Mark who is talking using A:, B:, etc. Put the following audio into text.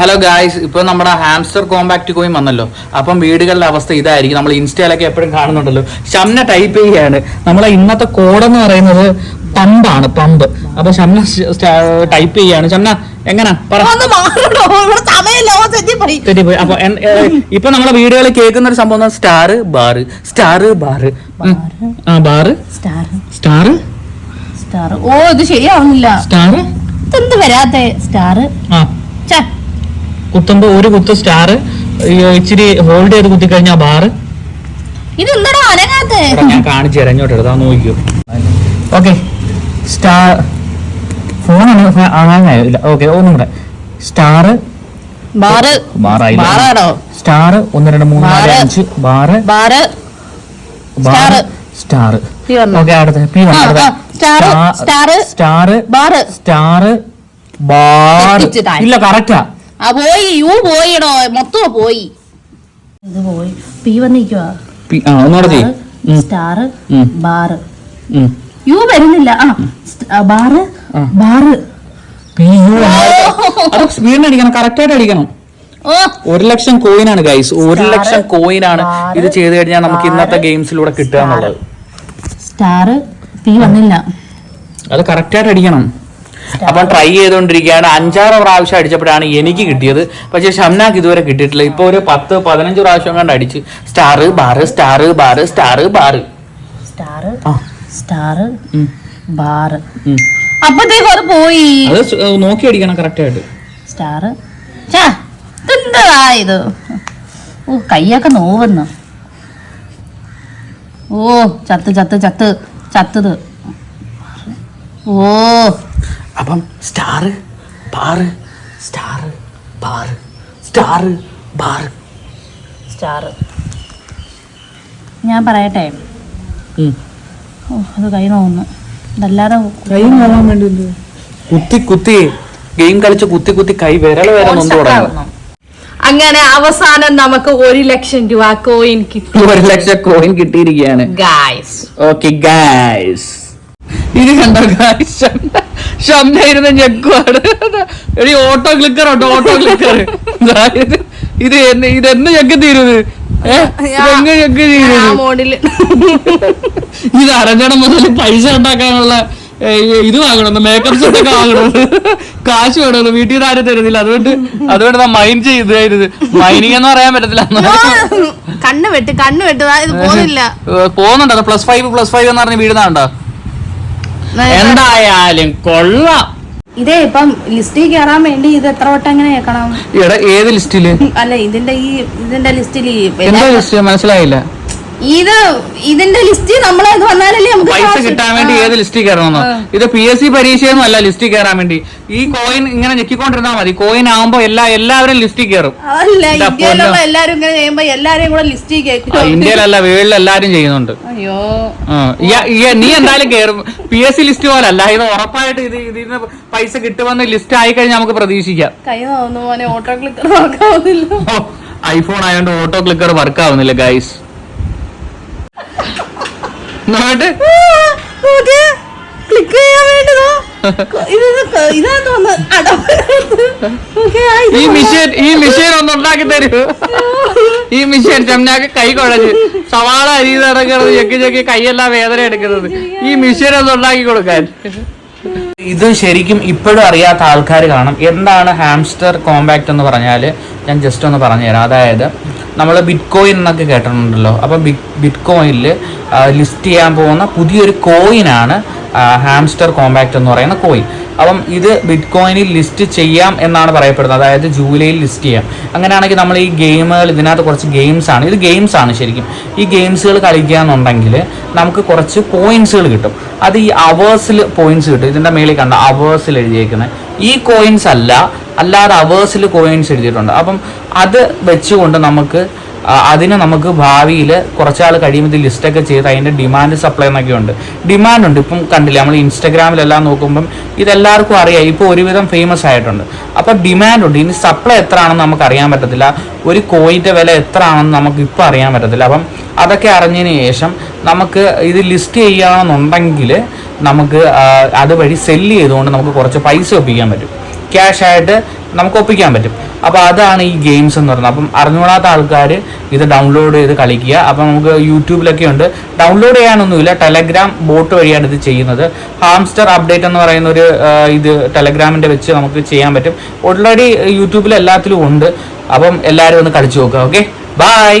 A: Hello guys ഇപ്പൊ നമ്മുടെ hamster compact coin വന്നല്ലോ. അപ്പം വീടുകളുടെ അവസ്ഥ ഇതായിരിക്കും. നമ്മൾ ഇൻസ്റ്റയിലൊക്കെ എപ്പോഴും കാണുന്നുണ്ടല്ലോ. ഷംന ടൈപ്പ് ചെയ്യാണ്. നമ്മളെ ഇന്നത്തെ കോഡെന്ന് പറയുന്നത് പമ്പാണ് പമ്പ് അപ്പൊ ഷംന ടൈപ്പ് ചെയ്യാണ്. ഷംന എങ്ങനെ? പറ.
B: ഒന്ന് മാറണോ? ഇവിടെ സമയമില്ല. ഓ തെറ്റിപ്പോയി.
A: തെറ്റിപ്പോയി. അപ്പൊ ഇപ്പൊ നമ്മളെ വീടുകളിൽ കേൾക്കുന്ന ഒരു സംഭവം സ്റ്റാർ ബാർ സ്റ്റാർ ബാർ ആ ബാർ
B: സ്റ്റാർ
A: സ്റ്റാർ
B: സ്റ്റാർ ഓ ഇത് ശരിയാവുന്നില്ല.
A: സ്റ്റാർ
B: ഇതെന്ത് വരാത്തെ? സ്റ്റാർ
A: ആ. കുത്തുമ്പോ ഒരു കുത്ത് സ്റ്റാർ ഇച്ചിരി ഹോൾഡ് ചെയ്ത് കുത്തി കഴിഞ്ഞാൽ ബാറ്
B: ഇതെന്താടാ അനങ്ങാത്തെ?
A: എടാ, ഞാൻ കാണിച്ചു തരാം. ഇങ്ങോട്ട് എടുത്താ നോക്കിയോ ഓക്കെ സ്റ്റാർ ഫോണാണ് ആകാനായില്ല ഓക്കെ ഒന്നും കൂടെ. സ്റ്റാർ
B: ബാറ് ബാറാണോ
A: സ്റ്റാർ ഒന്ന് രണ്ട് മൂന്ന് നാല്. അഞ്ച് ബാറ്
B: ബാറ്.
A: സ്റ്റാർ
B: വന്നു.
A: ഓക്കെ അടുത്ത. പി
B: ആ, star.
A: Star
B: bar
A: star bar ഇല്ല കറക്റ്റാ
B: ആ പോയി യു പോയിടോ മൊത്തം പോയി. ഇത് പോയി. പി
A: ഒന്നുകൂടെ
B: സ്റ്റാർ ബാറ് യു വരുന്നില്ല. ആ ബാറ്. ബാറ്
A: പി യു അത് സ്പീഡിന് അടിക്കണം കറക്റ്റായിട്ട് അടിക്കണം.
B: ഓ.
A: ഒരു ലക്ഷം കോയിൻ ആണ് ഗൈസ് ഒരു ലക്ഷം കോയിൻ
B: ആണ്.
A: ഇത് ചെയ്ത് കഴിഞ്ഞാൽ നമുക്ക് ഇന്നത്തെ ഗെയിംസിലൂടെ കിട്ടുക എന്നുള്ളത്.
B: സ്റ്റാർ പി വന്നില്ല.
A: അത് കറക്റ്റായിട്ട് അടിക്കണം. അപ്പം ട്രൈ ചെയ്തുകൊണ്ടിരിക്കുകയാണ്. അഞ്ചാറ് പ്രാവശ്യം അടിച്ചപ്പോഴാണ് എനിക്ക് കിട്ടിയത്. പക്ഷേ ഷംനാക്ക് ഇതുവരെ കിട്ടിയിട്ടില്ല. ഇപ്പൊ ഒരു പത്ത് പതിനഞ്ച് പ്രാവശ്യം കണ്ട് അടിച്ച്. Star bar star bar star bar
B: star star bar. അപ്പത്തേക്കും അത് പോയി.
A: നോക്കി അടിക്കണം കറക്റ്റായിട്ട്
B: സ്റ്റാർ എന്താ ഇത്? ഓ കയ്യൊക്കെ നോവുന്നു. ഓ ചത്ത് ചത്ത് ചത്ത് ചത്തത്. ഓ.
A: അപ്പം star bar star bar star bar.
B: Star ഞാൻ പറയട്ടെ? ഓ അത് കൈ നോവുന്നു അതല്ലാതെ
A: കൈ നോക്കാൻ വേണ്ടി കുത്തി കുത്തി. ഗെയിം കളിച്ച് കുത്തി കുത്തി കൈ വിരൽ വരെ തുടങ്ങും
B: അങ്ങനെ അവസാനം നമുക്ക് ഒരു ലക്ഷം രൂപ കോയിൻ കിട്ടി
A: ഒരു ലക്ഷം കോയിൻ കിട്ടിയിരിക്കുകയാണ്.
B: ഗായ്സ്
A: ഓക്കെ ഗായ്സ് ഇത് കണ്ടോ ഗായ്സ് ഷംന ഇരുന്ന് ഞെക്കുവാണ്. എടി ഓട്ടോ ക്ലിക്കർ ഉണ്ട് ഓട്ടോ ക്ലിക്കർ ഇത് എന്ന് ഇത് എന്ന് ഞെക്കി തീരുത് ഇതെങ്ങനെ ഞെക്കി തീരുത് ഇത് അരഞ്ഞടം മുതൽ പൈസ ഉണ്ടാക്കാനുള്ള ഇത് വാങ്ങണം മേക്കപ്പ് സെറ്റ് ഒക്കെ വാങ്ങണം. കാശ് വേണമല്ലോ വീട്ടിൽ നിന്ന് ആരും തരുന്നില്ല. അതുകൊണ്ട് അതുകൊണ്ട് ഞാൻ മൈൻഡ് ചെയ്തായിരുന്നു മൈനിങ് എന്ന് പറയാൻ പറ്റത്തില്ല.
B: കണ്ണ് വെട്ട് കണ്ണ് വെട്ട്.
A: പോകുന്നുണ്ടോ. പ്ലസ് ഫൈവ് പ്ലസ് ഫൈവ് എന്ന് പറഞ്ഞ വീടുന്നുണ്ടോ എന്തായാലും കൊള്ളാം.
B: ഇതേ ഇപ്പം ലിസ്റ്റിൽ കയറാൻ വേണ്ടി ഇത് എത്ര വട്ടം എങ്ങനെ കേൾക്കണം?
A: ഏത് ലിസ്റ്റിൽ?
B: അല്ല ഇതിന്റെ ഈ ഇതിന്റെ ലിസ്റ്റിൽ
A: എന്താ ലിസ്റ്റ്? മനസ്സിലായില്ല.
B: ഇത് ഇതിന്റെ ലിസ്റ്റ് നമ്മളെ അത് വന്നാലല്ലേ നമുക്ക്
A: പൈസ കിട്ടാൻ വേണ്ടി ഏത് ലിസ്റ്റിൽ കയറണമെന്നോ? ഇത് പി എസ് സി പരീക്ഷയൊന്നും അല്ല ലിസ്റ്റിൽ കയറാൻ വേണ്ടി. ഈ കോയിൻ ഇങ്ങനെ ഞെക്കിക്കൊണ്ടിരുന്നാൽ മതി. കോയിൻ ആവുമ്പോ എല്ലാ എല്ലാവരും ലിസ്റ്റിൽ കയറും. അല്ല
B: ഇന്ത്യയിലുള്ള. എല്ലാരും ഇങ്ങനെ ചെയ്യുമ്പോ എല്ലാരെയും കൂടെ ലിസ്റ്റിൽ കേൾക്കും.
A: ഇന്ത്യയിലല്ല വേൾഡിൽ എല്ലാരും ചെയ്യുന്നുണ്ട്.
B: അയ്യോ.
A: നീ എന്തായാലും കയറും പി എസ് സി ലിസ്റ്റ് പോലല്ല ഇത് ഉറപ്പായിട്ട് ഇത് ഇതിന് പൈസ കിട്ടുമെന്ന് ലിസ്റ്റ് ആയി കഴിഞ്ഞാൽ നമുക്ക് പ്രതീക്ഷിക്കാം.
B: കൈ തോന്നുന്നു ഓട്ടോ ക്ലിക്കർ
A: ഐഫോൺ ആയതുകൊണ്ട് ഓട്ടോ ക്ലിക്കർ വർക്ക് ആവുന്നില്ല ഗൈസ്
B: ക്ലിക്ക് ചെയ്യാൻ വേണ്ടതോ?
A: ഈ മിഷീൻ ഈ മിഷീൻ ഒന്ന് ഉണ്ടാക്കി തരൂ. ഈ മിഷീൻ ചെമ്മനാക്ക് കൈ കുഴഞ്ഞ് സവാള അരി നടക്കുന്നത് ചെക്കി ചെക്കി കൈയെല്ലാം വേദന എടുക്കുന്നത്. ഈ മിഷീൻ ഒന്ന് ഉണ്ടാക്കി കൊടുക്കാൻ. ഇത് ശരിക്കും ഇപ്പോഴും അറിയാത്ത ആൾക്കാർ കാണും. എന്താണ് ഹാംസ്റ്റർ കോമ്പാക്ട് എന്ന് പറഞ്ഞാൽ ഞാൻ ജസ്റ്റ് ഒന്ന് പറഞ്ഞുതരാം. അതായത് നമ്മൾ ബിറ്റ് കോയിൻ എന്നൊക്കെ കേട്ടിട്ടുണ്ടല്ലോ. അപ്പോൾ ബിറ്റ് ബിറ്റ് കോയിനിൽ ലിസ്റ്റ് ചെയ്യാൻ പോകുന്ന പുതിയൊരു കോയിനാണ് ഹാംസ്റ്റർ കോമ്പാക്റ്റ് എന്ന് പറയുന്ന കോയിൻ അപ്പം ഇത് ബിറ്റ് കോയിനിൽ ലിസ്റ്റ് ചെയ്യാം എന്നാണ് പറയപ്പെടുന്നത്. അതായത് ജൂലൈയിൽ ലിസ്റ്റ് ചെയ്യാം. അങ്ങനെയാണെങ്കിൽ നമ്മൾ ഈ ഗെയിമുകൾ ഇതിനകത്ത് കുറച്ച് ഗെയിംസ് ആണ്. ഇത് ഗെയിംസ് ആണ് ശരിക്കും. ഈ ഗെയിംസുകൾ കളിക്കുകയെന്നുണ്ടെങ്കിൽ നമുക്ക് കുറച്ച് പോയിന്റ്സുകൾ കിട്ടും. അത് ഈ അവേഴ്സിൽ പോയിന്റ്സ് കിട്ടും. ഇതിന്റെ മേളിൽ കണ്ട അവേഴ്സിൽ എഴുതിയേക്കുന്നത്. ഈ കോയിൻസ് അല്ല അല്ലാതെ അവേഴ്സിൽ കോയിൻസ് എഴുതിയിട്ടുണ്ട്. അപ്പം അത് വെച്ചുകൊണ്ട് നമുക്ക് അതിന് നമുക്ക് ഭാവിയിൽ കുറച്ചാൾ കഴിയുമ്പോൾ ഇത് ലിസ്റ്റൊക്കെ ചെയ്ത് അതിന്റെ ഡിമാൻഡ് സപ്ലൈ എന്നൊക്കെ ഉണ്ട്. ഡിമാൻഡ് ഉണ്ട്. ഇപ്പം കണ്ടില്ലേ നമ്മൾ ഇൻസ്റ്റഗ്രാമിലെല്ലാം നോക്കുമ്പം ഇതെല്ലാവർക്കും അറിയാം. ഇപ്പോൾ ഒരുവിധം ഫേമസ് ആയിട്ടുണ്ട്. അപ്പോൾ ഡിമാൻഡ് ഉണ്ട്. ഇനി സപ്ലൈ എത്ര ആണെന്ന് നമുക്ക് അറിയാൻ പറ്റത്തില്ല. ഒരു കോയിന്റെ വില എത്ര ആണെന്ന് നമുക്ക് ഇപ്പോൾ അറിയാൻ പറ്റത്തില്ല. അപ്പം അതൊക്കെ അറിഞ്ഞതിന് ശേഷം നമുക്ക് ഇത് ലിസ്റ്റ് ചെയ്യുകയാണെന്നുണ്ടെങ്കിൽ നമുക്ക് അതുവഴി സെല്ല് ചെയ്തുകൊണ്ട് നമുക്ക് കുറച്ച് പൈസ ഒപ്പിക്കാൻ പറ്റും. ക്യാഷ് ആയിട്ട് നമുക്ക് ഒപ്പിക്കാൻ പറ്റും. അപ്പോൾ അതാണ് ഈ ഗെയിംസ് എന്ന് പറയുന്നത്. അപ്പം അറിഞ്ഞുകൂടാത്ത ആൾക്കാർ ഇത് ഡൗൺലോഡ് ചെയ്ത് കളിക്കുക. അപ്പം നമുക്ക് യൂട്യൂബിലൊക്കെ ഉണ്ട്. ഡൗൺലോഡ് ചെയ്യാനൊന്നുമില്ല. ടെലഗ്രാം ബോട്ട് വഴിയാണ് ഇത് ചെയ്യുന്നത്. ഹാംസ്റ്റർ അപ്ഡേറ്റ് എന്ന് പറയുന്ന ഒരു ഇത് ടെലഗ്രാമിന്റെ വെച്ച് നമുക്ക് ചെയ്യാൻ പറ്റും. ഓൾറെഡി യൂട്യൂബിൽ എല്ലാത്തിലും ഉണ്ട്. അപ്പം എല്ലാവരും ഒന്ന് കളിച്ചു നോക്കുക. Okay bye